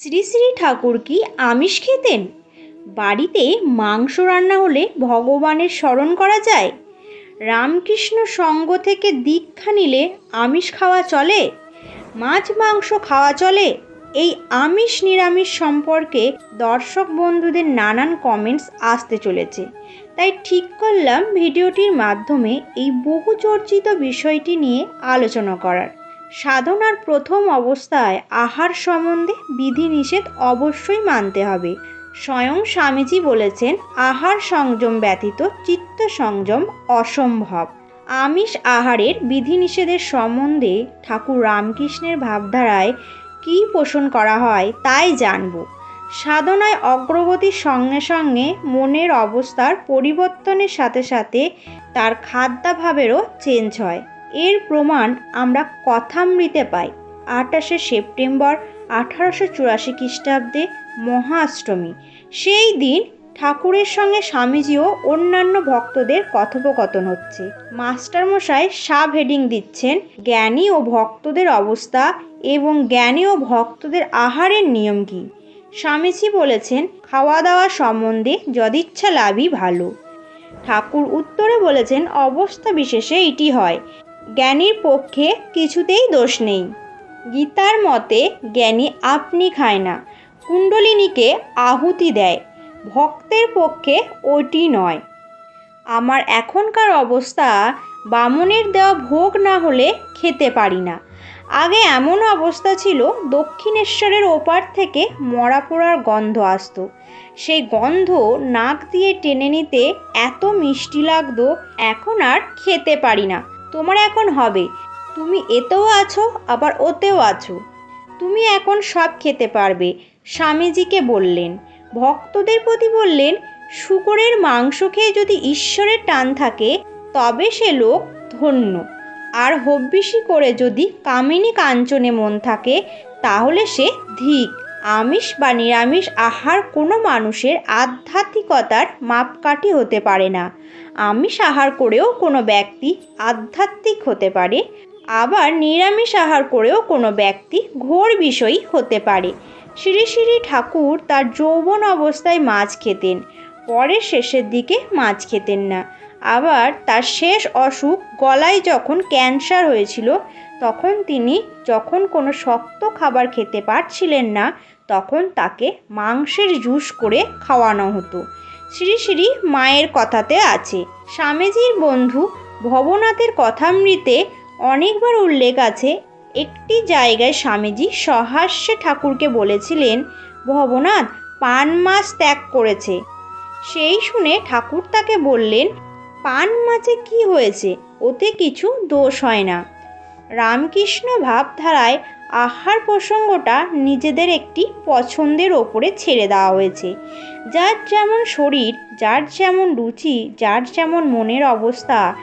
শ্রী শ্রী ঠাকুর কি আমিষ খেতেন? বাড়িতে মাংস রান্না হলে ভগবানের স্মরণ করা যায়? রামকৃষ্ণ সঙ্গ থেকে দীক্ষা নিলে আমিষ খাওয়া চলে? মাছ মাংস খাওয়া চলে? এই আমিষ নিরামিষ সম্পর্কে দর্শক বন্ধুদের নানান কমেন্টস আসতে চলেছে। তাই ঠিক করলাম ভিডিওটির মাধ্যমে এই বহু চর্চিত বিষয়টি নিয়ে আলোচনা করার। সাধনার প্রথম অবস্থায় আহার সম্বন্ধে বিধিনিষেধ অবশ্যই মানতে হবে। স্বয়ং স্বামীজি বলেছেন, আহার সংযম ব্যতীত চিত্ত সংযম অসম্ভব। আমিষ আহারের বিধিনিষেধের সম্বন্ধে ঠাকুর রামকৃষ্ণের ভাবধারায় কী পোষণ করা হয় তাই জানব। সাধনায় অগ্রগতির সঙ্গে সঙ্গে মনের অবস্থার পরিবর্তনের সাথে সাথে তার খাদ্যাভাবেরও চেঞ্জ হয়। এর প্রমাণ আমরা কথামৃতে পাই। আঠাশে সেপ্টেম্বর আঠারোশো চুরাশি খ্রিস্টাব্দে মহাষ্টমী। সেই দিন ঠাকুরের সঙ্গে স্বামীজি ও অন্যান্য ভক্তদের কথোপকথন হচ্ছে। মাস্টারমশাই সাব হেডিং দিচ্ছেন জ্ঞানী ও ভক্তদের অবস্থা এবং জ্ঞানী ও ভক্তদের আহারের নিয়ম কী। স্বামীজি বলেছেন খাওয়া দাওয়া সম্বন্ধে যদিচ্ছা লাভই ভালো। ঠাকুর উত্তরে বলেছেন, অবস্থা বিশেষে এটি হয়। জ্ঞানীর পক্ষে কিছুতেই দোষ নেই। গীতার মতে জ্ঞানী আপনি খায় না, কুণ্ডলিনীকে আহুতি দেয়, ভক্তের পক্ষে ওটি নয়। আমার এখনকার অবস্থা বামনের দেওয়া ভোগ না হলে খেতে পারি না। আগে এমন অবস্থা ছিল দক্ষিণেশ্বরের ওপার থেকে মরা পোড়ার গন্ধ আসতো। সেই গন্ধ নাক দিয়ে টেনে নিতে এত মিষ্টি লাগতো, এখন আর খেতে পারি না। তোমার এখন হবে। তুমি এতেও আছো, আবার ওতেও আছো। তুমি এখন সব খেতে পারবে, স্বামীজিকে বললেন। ভক্তদের প্রতি বললেন, শুকরের মাংস খেয়ে যদি ঈশ্বরের টান থাকে, তবে সে লোক ধন্য। আর হব্বিসি করে যদি কামিনী কাঞ্চনে মন থাকে, তাহলে সে ধিক। আমিষ বা নিরামিষ আহার কোনো মানুষের আধ্যাত্মিকতার মাপকাঠি হতে পারে না। আমিষ আহার করেও কোনো ব্যক্তি আধ্যাত্মিক হতে পারে, আবার নিরামিষ আহার করেও কোনো ব্যক্তি ঘোর বিষয়ী হতে পারে। শ্রী শ্রী ঠাকুর তার যৌবন অবস্থায় মাছ খেতেন, পরের শেষের দিকে মাছ খেতেন না। আবার তার শেষ অসুখ গলায় যখন ক্যান্সার হয়েছিল, তখন তিনি যখন কোনো শক্ত খাবার খেতে পারছিলেন না, তখন তাকে মাংসের জুস করে খাওয়ানো হতো। শ্রী শ্রী মায়ের কথাতে আছে, স্বামীজির বন্ধু ভবনাথের কথামৃতে অনেকবার উল্লেখ আছে, একটি জায়গায় স্বামীজি সহাস্যে ঠাকুরকে বলেছিলেন, ভবনাথ, পান মাছ ত্যাগ করেছে। সেই শুনে ঠাকুর তাকে বললেন পান মাছে কি হয়েছে? ওতে কিছু দোষ হয় না। রামকৃষ্ণ ভাবধারায় আহার প্রসঙ্গটা নিজেদের একটি পছন্দের ওপরে ছেড়ে দেওয়া হয়েছে। যার যেমন শরীর, যার যেমন রুচি, যার যেমন মনের অবস্থা,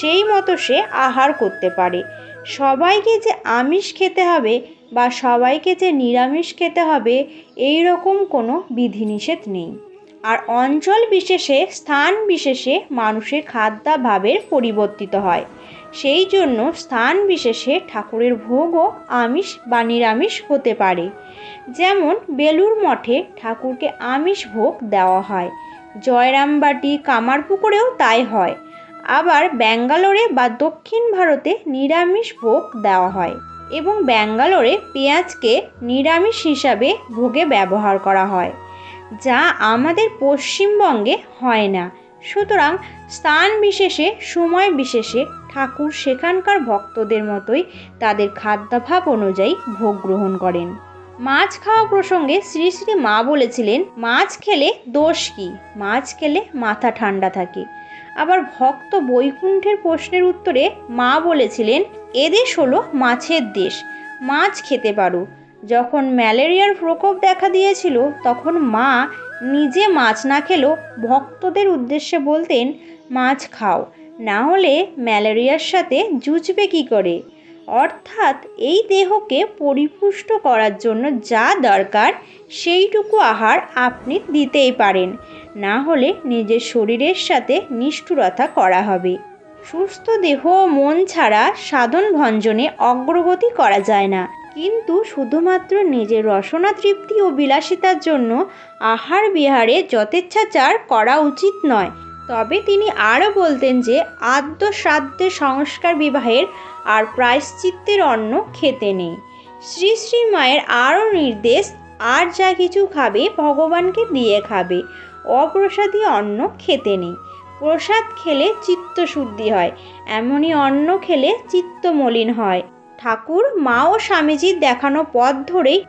সেই মতো সে আহার করতে পারে। সবাইকে যে আমিষ খেতে হবে বা সবাইকে যে নিরামিষ খেতে হবে এই রকম কোনো বিধিনিষেধ নেই। আর অঞ্চল বিশেষে, স্থান বিশেষে মানুষের খাদ্যাভাবের পরিবর্তিত হয়। সেই জন্য স্থান বিশেষে ঠাকুরের ভোগও আমিষ বা নিরামিষ হতে পারে। যেমন বেলুর মঠে ঠাকুরকে আমিষ ভোগ দেওয়া হয়। জয়রামবাটি কামারপুকুরেও তাই হয়। আবার ব্যাঙ্গালোরে বা দক্ষিণ ভারতে নিরামিষ ভোগ দেওয়া হয় এবং ব্যাঙ্গালোরে পেঁয়াজকে নিরামিষ হিসাবে ভোগে ব্যবহার করা হয়। যা আমাদের পশ্চিমবঙ্গে হয় না। সুতরাং স্থান বিশেষে, সময় বিশেষে ঠাকুর সেখানকার ভক্তদের মতোই তাদের খাদ্যাভাব অনুযায়ী ভোগ গ্রহণ করেন। মাছ খাওয়া প্রসঙ্গে শ্রী শ্রী মা বলেছিলেন, মাছ খেলে দোষ কি? মাছ খেলে মাথা ঠান্ডা থাকে। আবার ভক্ত বৈকুণ্ঠের প্রশ্নের উত্তরে মা বলেছিলেন, এদেশ হলো মাছের দেশ। মাছ খেতে পারো। যখন ম্যালেরিয়ার প্রকোপ দেখা দিয়েছিল, তখন মা নিজে মাছ না খেলেও ভক্তদের উদ্দেশ্যে বলতেন, মাছ খাও, না হলে ম্যালেরিয়ার সাথে জুঝবে কী করে? অর্থাৎ এই দেহকে পরিপুষ্ট করার জন্য যা দরকার, সেইটুকু আহার আপনি দিতেই পারেন। না হলে নিজের শরীরের সাথে নিষ্ঠুরতা করা হবে। সুস্থ দেহ মন ছাড়া সাধন ভঞ্জনে অগ্রগতি করা যায় না। কিন্তু শুধুমাত্র নিজের রসনা তৃপ্তি ও বিলাসিতার জন্য আহার বিহারে যথেচ্ছাচার করা উচিত নয়। তবে তিনি আরও বলতেন যে আদ্য শ্রাদ্ধে সংস্কার বিবাহের আর প্রায়শ্চিত্তের অন্ন খেতে নেই। শ্রী শ্রী মায়ের আরও নির্দেশ, আর যা কিছু খাবে ভগবানকে দিয়ে খাবে, অপ্রসাদী অন্ন খেতে নেই। প্রসাদ খেলে চিত্তশুদ্ধি হয়, এমনই অন্ন খেলে চিত্ত মলিন হয়। ঠাকুর, মা ও স্বামীজির দেখানো পথ ধরেই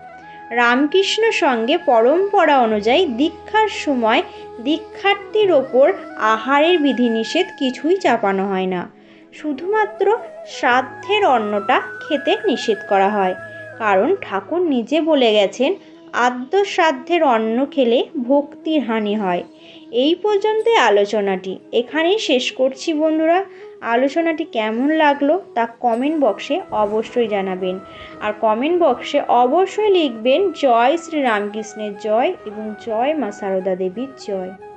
রামকৃষ্ণ সঙ্গে পরম্পরা অনুযায়ী দীক্ষার সময় দীক্ষার্থীর ওপর আহারের বিধিনিষেধ কিছুই চাপানো হয় না। শুধুমাত্র শ্রাদ্ধের অন্নটা খেতে নিষেধ করা হয়। কারণ ঠাকুর নিজে বলে গেছেন আদ্য শ্রাদ্ধের অন্ন খেলে ভক্তির হানি হয়। এই পর্যন্তই আলোচনাটি। এখানেই শেষ করছি বন্ধুরা। আলোচনাটি কেমন লাগল তা কমেন্ট বক্সে অবশ্যই জানাবেন। আর কমেন্ট বক্সে অবশ্যই লিখবেন, জয় শ্রী রামকৃষ্ণের জয় এবং জয় মা সারদা দেবীর জয়।